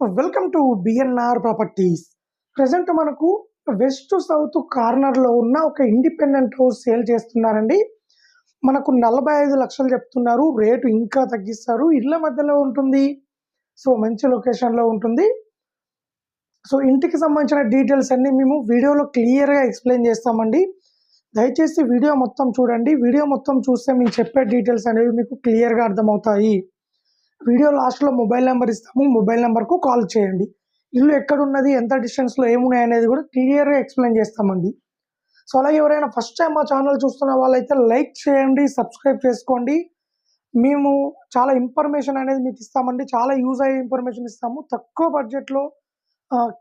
Welcome to BNR properties present మనకు west south కార్నర్లో ఉన్న ఒక ఇండిపెండెంట్ హౌస్ సేల్ చేస్తున్నారండి. మనకు నలభై ఐదు లక్షలు చెప్తున్నారు. రేటు ఇంకా తగ్గిస్తారు. ఇళ్ళ మధ్యలో ఉంటుంది. సో మంచి లొకేషన్లో ఉంటుంది. సో ఇంటికి సంబంధించిన డీటెయిల్స్ అన్నీ మేము వీడియోలో క్లియర్గా ఎక్స్ప్లెయిన్ చేస్తామండి. దయచేసి వీడియో మొత్తం చూడండి. వీడియో మొత్తం చూస్తే మేము చెప్పే డీటెయిల్స్ అనేవి మీకు క్లియర్గా అర్థమవుతాయి. వీడియో లాస్ట్లో మొబైల్ నెంబర్ ఇస్తాము. మొబైల్ నెంబర్కు కాల్ చేయండి. ఇల్లు ఎక్కడున్నది ఎంత డిస్టెన్స్లో ఏమున్నాయి అనేది కూడా క్లియర్గా ఎక్స్ప్లెయిన్ చేస్తామండి. సో అలాగే ఎవరైనా ఫస్ట్ టైం మా ఛానల్ చూస్తున్న వాళ్ళైతే లైక్ చేయండి సబ్స్క్రైబ్ చేసుకోండి. మేము చాలా ఇన్ఫర్మేషన్ అనేది మీకు ఇస్తామండి. చాలా యూజ్ అయ్యే ఇన్ఫర్మేషన్ ఇస్తాము. తక్కువ బడ్జెట్లో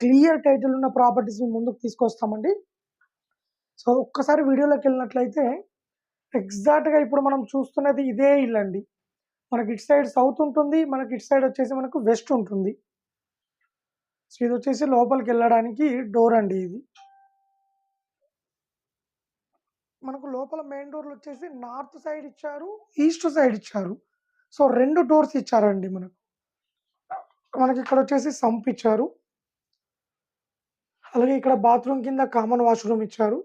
క్లియర్ టైటిల్ ఉన్న ప్రాపర్టీస్ మేము ముందుకు తీసుకొస్తామండి. సో ఒక్కసారి వీడియోలోకి వెళ్ళినట్లయితే ఎగ్జాక్ట్గా ఇప్పుడు మనం చూస్తున్నది ఇదే ఇల్లు అండి మనకి ఇటు సైడ్ సౌత్ ఉంటుంది మనకి ఇటు సైడ్ వచ్చేసి మనకు వెస్ట్ ఉంటుంది. సో ఇది వచ్చేసి లోపలికి వెళ్ళడానికి డోర్ అండి ఇది. మనకు లోపల మెయిన్ డోర్లు వచ్చేసి నార్త్ సైడ్ ఇచ్చారు ఈస్ట్ సైడ్ ఇచ్చారు. సో రెండు డోర్స్ ఇచ్చారండి మనకు. మనకి ఇక్కడ వచ్చేసి సంప్ ఇచ్చారు. అలాగే ఇక్కడ బాత్రూమ్ కింద కామన్ వాష్రూమ్ ఇచ్చారు.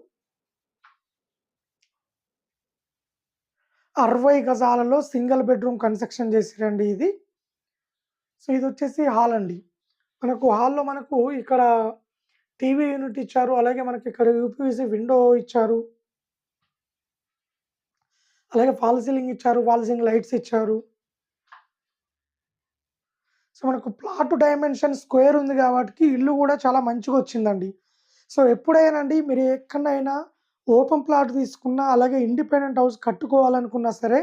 అరవై గజాలలో సింగిల్ బెడ్రూమ్ కన్స్ట్రక్షన్ చేసిరండి ఇది. సో ఇది వచ్చేసి హాల్ అండి. మనకు హాల్లో మనకు ఇక్కడ టీవీ యూనిట్ ఇచ్చారు అలాగే మనకి ఇక్కడ యూపీవీసీ విండో ఇచ్చారు. అలాగే ఫాల్ సీలింగ్ ఇచ్చారు ఫాల్ సీలింగ్ లైట్స్ ఇచ్చారు. సో మనకు ప్లాట్ డైమెన్షన్ స్క్వేర్ ఉంది కాబట్టి ఇల్లు కూడా చాలా మంచిగా వచ్చిందండి. సో ఎప్పుడైనా మీరు ఎక్కడైనా ఓపెన్ ప్లాట్ తీసుకున్నా అలాగే ఇండిపెండెంట్ హౌస్ కట్టుకోవాలనుకున్నా సరే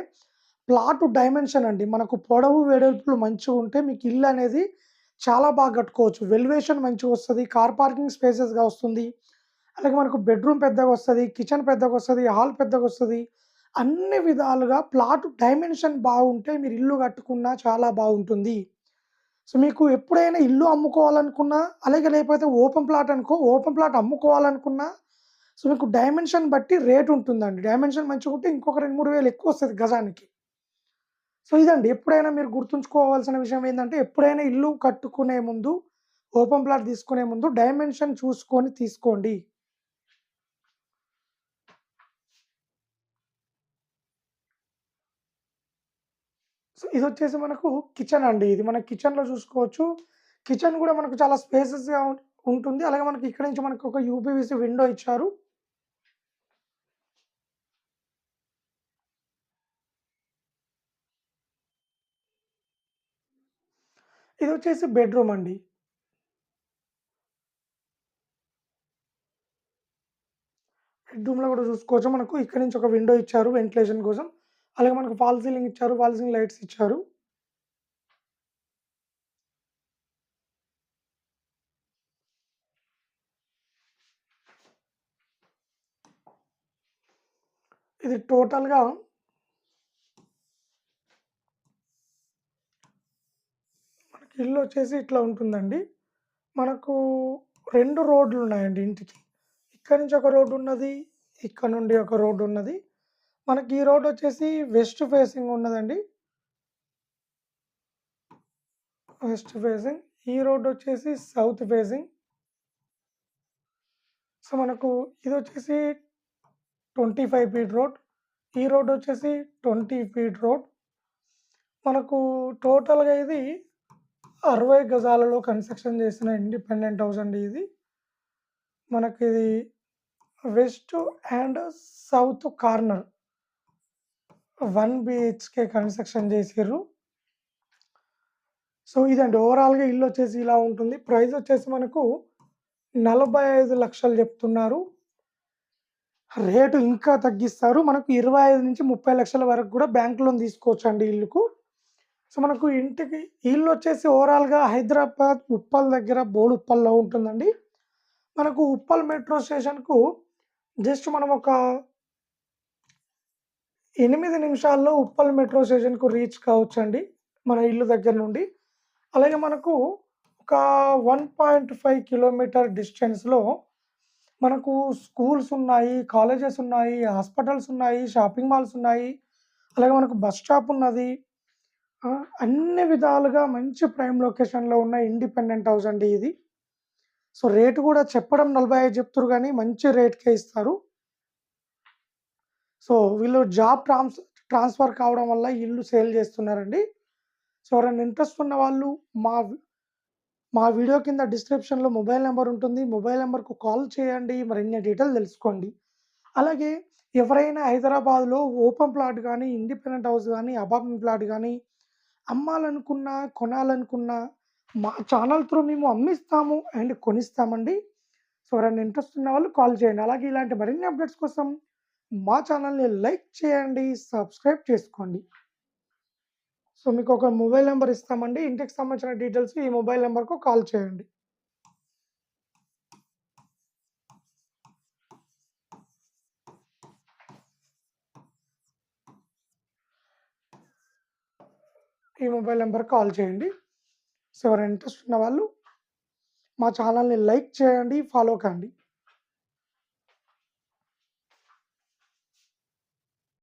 ప్లాట్ డైమెన్షన్ అండి. మనకు పొడవు వెడల్పులు మంచిగా ఉంటే మీకు ఇల్లు అనేది చాలా బాగా కట్టుకోవచ్చు. వెల్యువేషన్ మంచిగా వస్తుంది కార్ పార్కింగ్ స్పేసెస్గా వస్తుంది. అలాగే మనకు బెడ్రూమ్ పెద్దగా వస్తుంది కిచెన్ పెద్దగా వస్తుంది హాల్ పెద్దగా వస్తుంది. అన్ని విధాలుగా ప్లాట్ డైమెన్షన్ బాగుంటే మీరు ఇల్లు కట్టుకున్నా చాలా బాగుంటుంది. సో మీకు ఎప్పుడైనా ఇల్లు అమ్ముకోవాలనుకున్నా అలాగే లేకపోతే ఓపెన్ ప్లాట్ అనుకో ఓపెన్ ప్లాట్ అమ్ముకోవాలనుకున్నా సో మీకు డైమెన్షన్ బట్టి రేట్ ఉంటుందండి. డైమెన్షన్ మంచిగా ఉంటే ఇంకొక రెండు మూడు వేలు ఎక్కువ వస్తుంది గజానికి. సో ఇదండి ఎప్పుడైనా మీరు గుర్తుంచుకోవాల్సిన విషయం ఏంటంటే ఎప్పుడైనా ఇల్లు కట్టుకునే ముందు ఓపెన్ ప్లాట్ తీసుకునే ముందు డైమెన్షన్ చూసుకొని తీసుకోండి. సో ఇది వచ్చేసి మనకు కిచెన్ అండి. ఇది మన కిచెన్లో చూసుకోవచ్చు. కిచెన్ కూడా మనకు చాలా స్పేసెస్గా ఉంటుంది. అలాగే మనకి ఇక్కడ నుంచి మనకు ఒక యూపీవీసీ విండో ఇచ్చారు. ఇది వచ్చేసి బెడ్రూమ్ అండి. బెడ్రూమ్లో కూడా చూసుకోవచ్చు. మనకు ఇక్కడ నుంచి ఒక విండో ఇచ్చారు వెంటిలేషన్ కోసం. అలాగే మనకు ఫాల్ సీలింగ్ ఇచ్చారు ఫాల్ సీలింగ్ లైట్స్ ఇచ్చారు. ఇది టోటల్గా ఇల్లు వచ్చేసి ఇట్లా ఉంటుందండి. మనకు రెండు రోడ్లు ఉన్నాయండి ఇంటికి. ఇక్కడ నుంచి ఒక రోడ్డు ఉన్నది ఇక్కడ నుండి ఒక రోడ్డు ఉన్నది. మనకి ఈ రోడ్ వచ్చేసి వెస్ట్ ఫేసింగ్ ఉన్నదండి. వెస్ట్ ఫేసింగ్ ఈ రోడ్ వచ్చేసి సౌత్ ఫేసింగ్. సో మనకు ఇది వచ్చేసి ట్వంటీ ఫైవ్ ఫీట్ రోడ్ ఈ రోడ్ వచ్చేసి ట్వంటీ ఫీట్ రోడ్. మనకు టోటల్గా ఇది అరవై గజాలలో కన్స్ట్రక్షన్ చేసిన ఇండిపెండెంట్ హౌస్ అండి ఇది. మనకి ఇది west and south corner. One BHK construction చేసారు సో ఇదండి ఓవరాల్గా ఇల్లు వచ్చేసి ఇలా ఉంటుంది. ప్రైస్ వచ్చేసి మనకు నలభై ఐదు లక్షలు చెప్తున్నారు. రేటు ఇంకా తగ్గిస్తారు. మనకు ఇరవై ఐదు నుంచి ముప్పై లక్షల వరకు కూడా బ్యాంక్ లోన్ తీసుకోవచ్చు అండి ఇల్లుకు. సో మనకు ఇంటికి ఇల్లు వచ్చేసి ఓవరాల్గా హైదరాబాద్ ఉప్పల్ దగ్గర బోర్డు ఉప్పల్లో ఉంటుందండి. మనకు ఉప్పల్ మెట్రో స్టేషన్కు జస్ట్ మనం ఒక ఎనిమిది నిమిషాల్లో ఉప్పల్ మెట్రో స్టేషన్కు రీచ్ కావచ్చండి మన ఇల్లు దగ్గర నుండి. అలాగే మనకు ఒక వన్ పాయింట్ ఫైవ్ కిలోమీటర్ డిస్టెన్స్లో మనకు స్కూల్స్ ఉన్నాయి కాలేజెస్ ఉన్నాయి హాస్పిటల్స్ ఉన్నాయి షాపింగ్ మాల్స్ ఉన్నాయి. అలాగే మనకు బస్ స్టాప్ ఉన్నది. అన్ని విధాలుగా మంచి ప్రైమ్ లొకేషన్‌లో ఉన్న ఇండిపెండెంట్ హౌస్ అండి ఇది. సో, రేట్ కూడా చెప్పడం 45 చెప్తుర్రు కానీ మంచి రేట్‌కే ఇస్తారు. సో, వీళ్ళు జాబ్ ట్రాన్స్ ట్రాన్స్‌ఫర్ కావడం వల్ల ఇల్లు సేల్ చేస్తున్నారండి. సో, ఎవరైనా ఇంట్రెస్ట్ ఉన్న వాళ్ళు మా మా వీడియో కింద డిస్క్రిప్షన్‌లో మొబైల్ నెంబర్ ఉంటుంది. మొబైల్ నెంబర్కు కాల్ చేయండి. మరిన్ని డీటెయిల్ తెలుసుకోండి. అలాగే ఎవరైనా హైదరాబాద్‌లో ఓపెన్ ప్లాట్ కానీ ఇండిపెండెంట్ హౌస్ కానీ అపార్ట్మెంట్ ప్లాట్ కానీ అమ్మాలనుకున్నా, కొనాలనుకున్నా మా ఛానల్ త్రూ మేము అమ్మిస్తాము అండ్ కొనిస్తామండి. సో, ఎవరైనా ఇంట్రెస్ట్ ఉన్న వాళ్ళు కాల్ చేయండి. అలాగే ఇలాంటి మరిన్ని అప్డేట్స్ కోసం మా ఛానల్‌ని లైక్ చేయండి. సబ్స్క్రైబ్ చేసుకోండి. సో, మీకు ఒక మొబైల్ నెంబర్ ఇస్తామండి. ఇంటికి సంబంధించిన డీటెయిల్స్ ఈ మొబైల్ నెంబర్కు కాల్ చేయండి. ఈ మొబైల్ నెంబర్ కాల్ చేయండి. సో, ఎవరైనా ఇంట్రెస్ట్ ఉన్న వాళ్ళు మా ఛానల్‌ని లైక్ చేయండి. ఫాలో కండి.